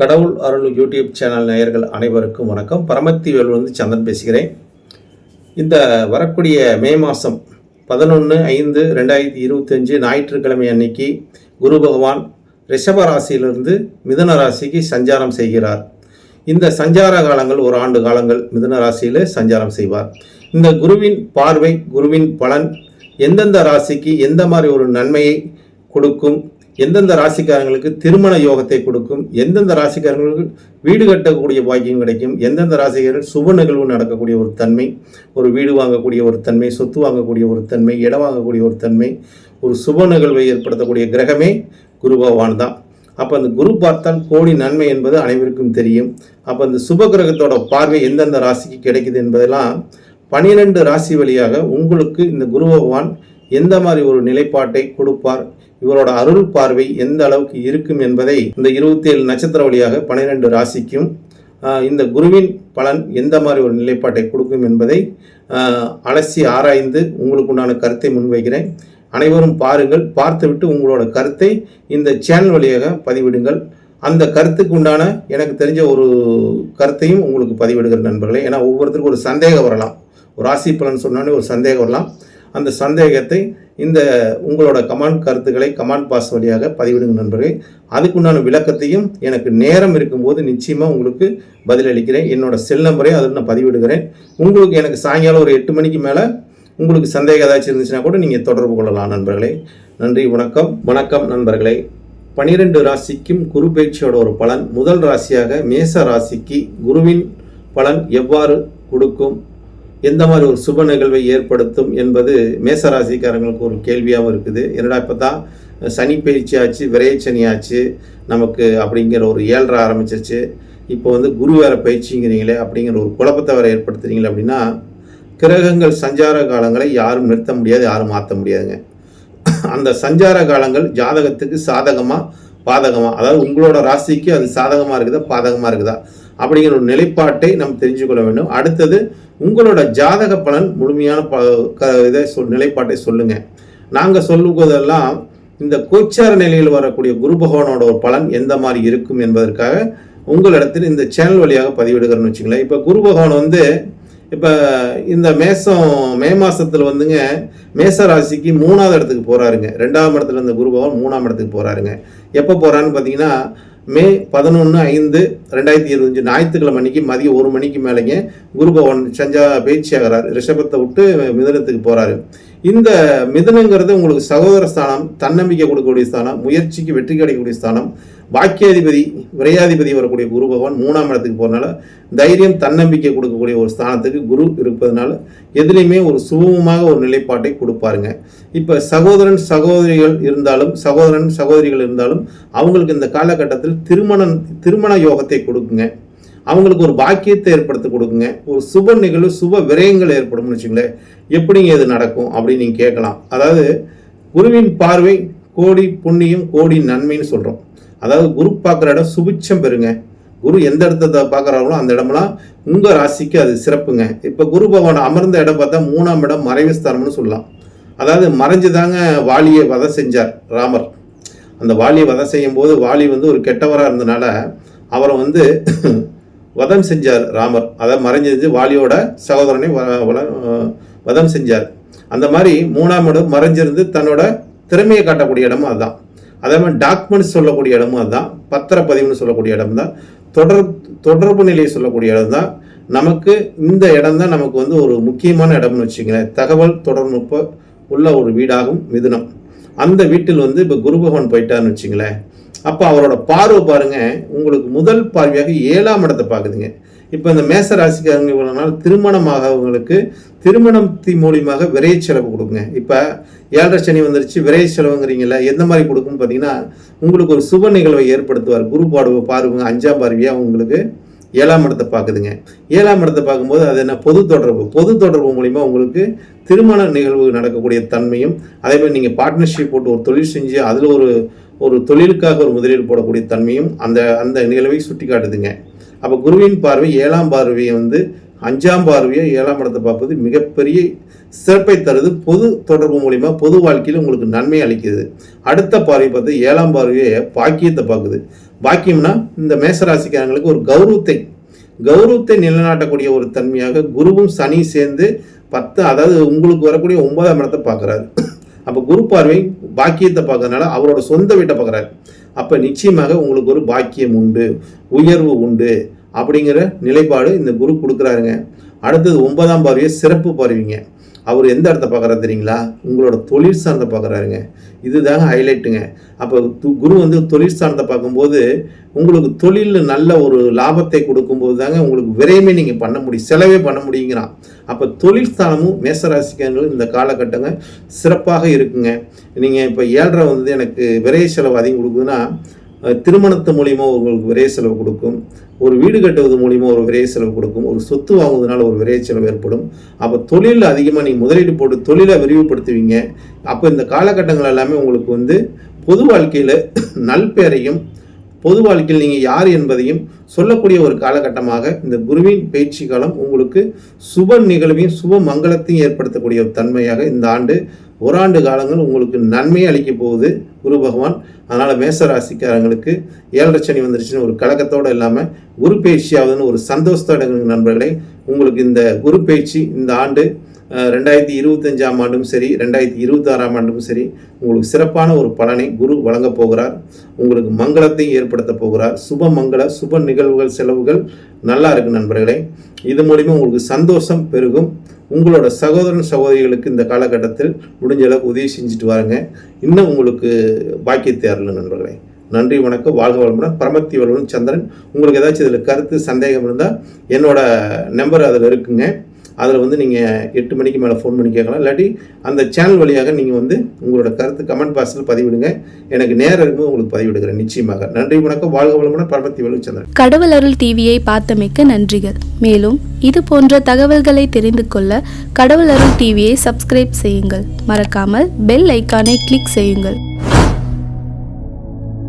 கடவுள் அருள் YouTube channel நேயர்கள் அனைவருக்கும் வணக்கம். பரமத்தி வந்து சந்தன் பேசுகிறேன். இந்த வரக்கூடிய மே மாதம் பதினொன்று ஐந்து ரெண்டாயிரத்தி இருபத்தஞ்சு ஞாயிற்றுக்கிழமை அன்னைக்கு குரு பகவான் ரிஷப ராசியிலிருந்து மிதன ராசிக்கு சஞ்சாரம் செய்கிறார். இந்த சஞ்சார காலங்கள் ஒரு ஆண்டு காலங்கள் மிதன ராசியில் சஞ்சாரம் செய்வார். இந்த குருவின் பார்வை குருவின் பலன் எந்தெந்த ராசிக்கு எந்த மாதிரி ஒரு நன்மையை கொடுக்கும் எந்தெந்த ராசிக்காரங்களுக்கு திருமண யோகத்தை கொடுக்கும் எந்தெந்த ராசிக்காரங்களுக்கு வீடு கட்டக்கூடிய பாக்கியம் கிடைக்கும் எந்தெந்த ராசிக்காரர்கள் சுப நிகழ்வு நடக்கக்கூடிய ஒரு தன்மை ஒரு வீடு வாங்கக்கூடிய ஒரு தன்மை சொத்து வாங்கக்கூடிய ஒரு தன்மை இடம் வாங்கக்கூடிய ஒரு தன்மை ஒரு சுப நிகழ்வை ஏற்படுத்தக்கூடிய கிரகமே குரு பகவான் தான். அப்போ அந்த குரு பார்த்தால் கோடி நன்மை என்பது அனைவருக்கும் தெரியும். அப்போ அந்த சுப கிரகத்தோட பார்வை எந்தெந்த ராசிக்கு கிடைக்குது என்பதெல்லாம் பனிரெண்டு ராசி வழியாக உங்களுக்கு இந்த குரு பகவான் எந்த மாதிரி ஒரு நிலைப்பாட்டை கொடுப்பார் இவரோட அருள் பார்வை எந்த அளவுக்கு இருக்கும் என்பதை இந்த இருபத்தி ஏழு நட்சத்திர வழியாக பன்னிரெண்டு ராசிக்கும் இந்த குருவின் பலன் எந்த மாதிரி ஒரு நிலைப்பாட்டை கொடுக்கும் என்பதை அலசி ஆராய்ந்து உங்களுக்கு உண்டான கருத்தை முன்வைக்கிறேன். அனைவரும் பாருங்கள் பார்த்துவிட்டு உங்களோட கருத்தை இந்த சேனல் வழியாக பதிவிடுங்கள். அந்த கருத்துக்கு உண்டான எனக்கு தெரிஞ்ச ஒரு கருத்தையும் உங்களுக்கு பதிவிடுகிற நண்பர்களே. ஏன்னா ஒவ்வொருத்தருக்கும் ஒரு சந்தேகம் வரலாம். ஒரு ராசி பலன் சொன்னோடனே ஒரு சந்தேகம் வரலாம். அந்த சந்தேகத்தை இந்த உங்களோட கமாண்ட் கருத்துக்களை கமாண்ட் பாஸ் வழியாக பதிவிடுங்க நண்பர்களே. அதுக்குண்டான விளக்கத்தையும் எனக்கு நேரம் இருக்கும்போது நிச்சயமாக உங்களுக்கு பதிலளிக்கிறேன். என்னோட செல் நம்பரையும் அதில் நான் பதிவிடுகிறேன். உங்களுக்கு எனக்கு சாயங்காலம் ஒரு எட்டு மணிக்கு மேலே உங்களுக்கு சந்தேகம் ஏதாச்சும் இருந்துச்சுன்னா கூட நீங்கள் தொடர்பு கொள்ளலாம் நண்பர்களே. நன்றி வணக்கம். வணக்கம் நண்பர்களே. பனிரெண்டு ராசிக்கும் குரு பயிற்சியோட ஒரு பலன். முதல் ராசியாக மேச ராசிக்கு குருவின் பலன் எவ்வாறு கொடுக்கும்? எந்த மாதிரி ஒரு சுப நிகழ்வை ஏற்படுத்தும் என்பது மேச ராசிக்காரங்களுக்கு ஒரு கேள்வியாகவும் இருக்குது. என்னடா இப்போ தான் சனி பயிற்சி ஆச்சு விரையச்சனி ஆச்சு நமக்கு அப்படிங்கிற ஒரு ஏழ்ற ஆரம்பிச்சிருச்சு. இப்போ வந்து குரு வேற பயிற்சிங்கிறீங்களே அப்படிங்கிற ஒரு குழப்பத்தை வேற ஏற்படுத்துறீங்களே அப்படின்னா கிரகங்கள் சஞ்சார காலங்களை யாரும் நிறுத்த முடியாது யாரும் மாற்ற முடியாதுங்க. அந்த சஞ்சார காலங்கள் ஜாதகத்துக்கு சாதகமாக பாதகமாக அதாவது உங்களோட ராசிக்கு அது சாதகமாக இருக்குதா பாதகமாக இருக்குதா? அப்படிங்கிற ஒரு நிலைப்பாட்டை நம்ம தெரிஞ்சு கொள்ள வேண்டும். அடுத்தது உங்களோட ஜாதக பலன் முழுமையான ப க இதை சொல் நிலைப்பாட்டை சொல்லுங்க. நாங்கள் சொல்லுவதெல்லாம் இந்த கோச்சார நிலையில் வரக்கூடிய குரு பகவானோட ஒரு பலன் எந்த மாதிரி இருக்கும் என்பதற்காக உங்களிடத்தில் இந்த சேனல் வழியாக பதிவிடுகிறேன்னு வச்சுங்களேன் இப்போ குரு பகவான் வந்து இப்போ இந்த மேசம் மே மாதத்தில் வந்துங்க மேச ராசிக்கு மூணாவது இடத்துக்கு போகிறாருங்க ரெண்டாவது இடத்துல இருந்த குரு பகவான் மூணாம் இடத்துக்கு போகிறாருங்க எப்போ போகிறான்னு பார்த்தீங்கன்னா மே பதினொன்று ஐந்து ரெண்டாயிரத்தி இருபத்தஞ்சு ஞாயிற்றுக்கிழமை அன்னைக்கு மதியம் ஒரு மணிக்கு மேலேங்க குரு பகவான் சஞ்சா பயிற்சி ஆகிறார் ரிஷபத்தை விட்டு மிதனத்துக்கு போகிறாரு இந்த மிதனங்கிறது உங்களுக்கு சகோதர ஸ்தானம் தன்னம்பிக்கை கொடுக்கக்கூடிய ஸ்தானம் முயற்சிக்கு வெற்றி கிடைக்கக்கூடிய ஸ்தானம். வாக்கியாதிபதி விரையாதிபதி வரக்கூடிய குரு பகவான் மூணாம் இடத்துக்கு போகிறனால தைரியம் தன்னம்பிக்கை கொடுக்கக்கூடிய ஒரு ஸ்தானத்துக்கு குரு இருப்பதனால எதுலேயுமே ஒரு சுகமமாக ஒரு நிலைப்பாட்டை கொடுப்பாருங்க. இப்போ சகோதரன் சகோதரிகள் இருந்தாலும் சகோதரன் சகோதரிகள் இருந்தாலும் அவங்களுக்கு இந்த காலகட்டத்தில் திருமணம் திருமண யோகத்தை கொடுக்குங்க. அவங்களுக்கு ஒரு பாக்கியத்தை ஏற்படுத்தி கொடுக்குங்க. ஒரு சுப நிகழ்வு சுப விரயங்கள் ஏற்படும்னு வச்சுங்களேன். எப்படிங்க இது நடக்கும் அப்படின்னு நீங்கள் கேட்கலாம். அதாவது குருவின் பார்வை கோடி புண்ணியம் கோடி நன்மைன்னு சொல்கிறோம் அதாவது குரு பார்க்குற இடம் சுபிச்சம் பெறுங்க. குரு எந்த இடத்த பார்க்குறாங்களோ அந்த இடமெல்லாம் உங்கள் ராசிக்கு அது சிறப்புங்க. இப்போ குரு பகவான் அமர்ந்த இடம் பார்த்தா மூணாம் இடம் மறைவு ஸ்தானம்னு சொல்லலாம். அதாவது மறைஞ்சுதாங்க வாலியை வதை செஞ்சார் ராமர். அந்த வாலியை வதை செய்யும் போது வாலி வந்து ஒரு கெட்டவராக இருந்தனால அவரை வந்து வதம் செஞ்சார் ராமர். அதை மறைஞ்சிருந்து வாலியோட சகோதரனை வ- வதம் செஞ்சார். அந்த மாதிரி மூணாம் இடம் மறைஞ்சிருந்து தன்னோட திறமையை காட்டக்கூடிய இடமும் அதுதான். அதே மாதிரி டாக்குமெண்ட்ஸ் சொல்லக்கூடிய இடமும் அதுதான் பத்திரப்பதிவுன்னு சொல்லக்கூடிய இடம் தான் தொடர் தொடர்பு நிலையை சொல்லக்கூடிய இடம் தான் நமக்கு இந்த இடம் தான் நமக்கு வந்து ஒரு முக்கியமான இடம்னு வச்சுங்களேன் தகவல் தொடர்நுட்ப உள்ள ஒரு வீடாகும் மிதுனம். அந்த வீட்டில் வந்து இப்போ குரு பகவான் போயிட்டார்னு வச்சுங்களேன் அப்போ அவரோட பார்வை பாருங்க உங்களுக்கு முதல் பார்வையாக ஏழாம் இடத்தை பார்க்குதுங்க. இப்போ இந்த மேச ராசிக்காரங்க இவ்வளவு நாள் திருமணமாகவங்களுக்கு திருமணத்தின் மூலியமாக விரைய செலவு கொடுங்க. இப்போ ஏழரை சனி வந்துருச்சு விரைய செலவுங்கிறீங்கள எந்த மாதிரி கொடுக்கும்னு பார்த்தீங்கன்னா உங்களுக்கு ஒரு சுப நிகழ்வை ஏற்படுத்துவார். குரு பாடுவ பார்வைங்க அஞ்சாம் பார்வையாக உங்களுக்கு ஏழாம் இடத்தை பார்க்குதுங்க. ஏழாம் இடத்தை பார்க்கும்போது அது என்ன பொது தொடர்பு. பொது தொடர்பு மூலிமா உங்களுக்கு திருமண நிகழ்வு நடக்கக்கூடிய தன்மையும் அதே மாதிரி நீங்கள் பார்ட்னர்ஷிப் போட்டு ஒரு தொழில் செஞ்சு அதில் ஒரு ஒரு தொழிலுக்காக ஒரு முதலீடு போடக்கூடிய தன்மையும் அந்த அந்த நிகழ்வை சுட்டி காட்டுதுங்க அப்போ குருவின் பார்வை ஏழாம் பார்வையை வந்து அஞ்சாம் பார்வையை ஏழாம் இடத்தை பார்ப்பது மிகப்பெரிய சிறப்பை தருது. பொது தொடர்பு மூலிமா பொது வாழ்க்கையில் உங்களுக்கு நன்மை அளிக்குது. அடுத்த பார்வை பார்த்து ஏழாம் பார்வையை பாக்கியத்தை பார்க்குது. பாக்கியம்னா இந்த மேசராசிக்காரங்களுக்கு ஒரு கௌரவத்தை. கௌரவத்தை நிலைநாட்டக்கூடிய ஒரு தன்மையாக குருவும் சனி சேர்ந்து பத்து அதாவது உங்களுக்கு வரக்கூடிய ஒன்பதாம் இடத்தை பார்க்குறாரு. அப்போ குரு பார்வை பாக்கியத்தை பார்க்கறதுனால அவரோட சொந்த வீட்டை பார்க்குறாரு. அப்போ நிச்சயமாக உங்களுக்கு ஒரு பாக்கியம் உண்டு உயர்வு உண்டு அப்படிங்கிற நிலைப்பாடு இந்த குரு கொடுக்குறாருங்க. அடுத்தது ஒன்பதாம் பார்வையை சிறப்பு பார்வைங்க. அவர் எந்த இடத்த பார்க்குறாரு தெரியுங்களா? உங்களோட தொழில் சார்ந்த பார்க்குறாருங்க. இதுதாங்க ஹைலைட்டுங்க அப்போ குரு வந்து தொழில் சார்ந்த பார்க்கும்போது உங்களுக்கு தொழிலில் நல்ல ஒரு லாபத்தை கொடுக்கும்போது தாங்க உங்களுக்கு விரைவே நீங்கள் பண்ண முடியும் செலவே பண்ண முடியுங்கிறான். அப்போ தொழில் ஸ்தானமும் மேசராசிக்காரங்களும் இந்த காலகட்டங்க சிறப்பாக இருக்குங்க. நீங்கள் இப்போ ஏழரை வந்து எனக்கு விரைய செலவு அதிகம் கொடுக்குதுன்னா திருமணத்து மூலிமா உங்களுக்கு விரைய செலவு கொடுக்கும். ஒரு வீடு கட்டுவது மூலியமா ஒரு விரைய செலவு கொடுக்கும். ஒரு சொத்து வாங்குவதனால ஒரு விரைய செலவு ஏற்படும். அப்போ தொழிலில் அதிகமாக நீங்கள் முதலீடு போட்டு தொழிலை விரிவுபடுத்துவீங்க. அப்போ இந்த காலகட்டங்கள் எல்லாமே உங்களுக்கு வந்து பொது வாழ்க்கையில் நல்பெயரையும் பொது வாழ்க்கையில் நீங்கள் யார் என்பதையும் சொல்லக்கூடிய ஒரு காலகட்டமாக இந்த குருவின் பயிற்சி காலம் உங்களுக்கு சுப நிகழ்வையும் சுப மங்களத்தையும் ஏற்படுத்தக்கூடிய ஒரு தன்மையாக இந்த ஆண்டு ஓராண்டு காலங்கள் உங்களுக்கு நன்மையை அளிக்க போகுது குரு பகவான். அதனால் மேச ராசிக்காரங்களுக்கு ஏழரை சனி வந்துருச்சுன்னு ஒரு கலக்கத்தோடு இல்லாமல் குரு பயிற்சியாவதுன்னு ஒரு சந்தோஷத்தோட நண்பர்களே. உங்களுக்கு இந்த குரு பயிற்சி இந்த ஆண்டு ரெண்டாயிரத்தி இருபத்தஞ்சாம் ஆண்டும் சரி ரெண்டாயிரத்தி இருபத்தாறாம் ஆண்டும் சரி உங்களுக்கு சிறப்பான ஒரு பலனை குரு வழங்கப் போகிறார். உங்களுக்கு மங்களத்தை ஏற்படுத்த போகிறார். சுப மங்கள சுப நிகழ்வுகள் செலவுகள் நல்லா இருக்கு நண்பர்களே. இது மூலிமா உங்களுக்கு சந்தோஷம் பெருகும். உங்களோட சகோதரன் சகோதரிகளுக்கு இந்த காலகட்டத்தில் முடிஞ்ச அளவுக்கு உதவி செஞ்சுட்டு வாருங்க. இன்னும் உங்களுக்கு பாக்கியத்தை அருள் நண்பர்களே. நன்றி வணக்கம் வாழ்க வளமுடன். பரமத்தி வளமுடன் சந்திரன். உங்களுக்கு ஏதாச்சும் இதில் கருத்து சந்தேகம் இருந்தால் என்னோட நம்பர் அதில் இருக்குங்க. அதில் வந்து நீங்கள் எட்டு மணிக்கு மேலே ஃபோன் பண்ணி கேட்கலாம். இல்லாட்டி அந்த சேனல் வழியாக நீங்கள் வந்து உங்களோட கருத்து கமெண்ட் பாக்ஸில் பதிவிடுங்க. எனக்கு நேரம் இருக்கும்போது உங்களுக்கு பதிவிடுகிறேன். நிச்சயமாக. நன்றி வணக்கம். வாழ்க வளமுடன் பரமத்தி வளவன் கடவுள் அருள் டிவியை பார்த்தமைக்க நன்றிகள். மேலும் இது போன்ற தகவல்களை தெரிந்து கொள்ள கடவுள் அருள் டிவியை சப்ஸ்கிரைப் செய்யுங்கள். மறக்காமல் பெல் ஐக்கானை கிளிக் செய்யுங்கள்.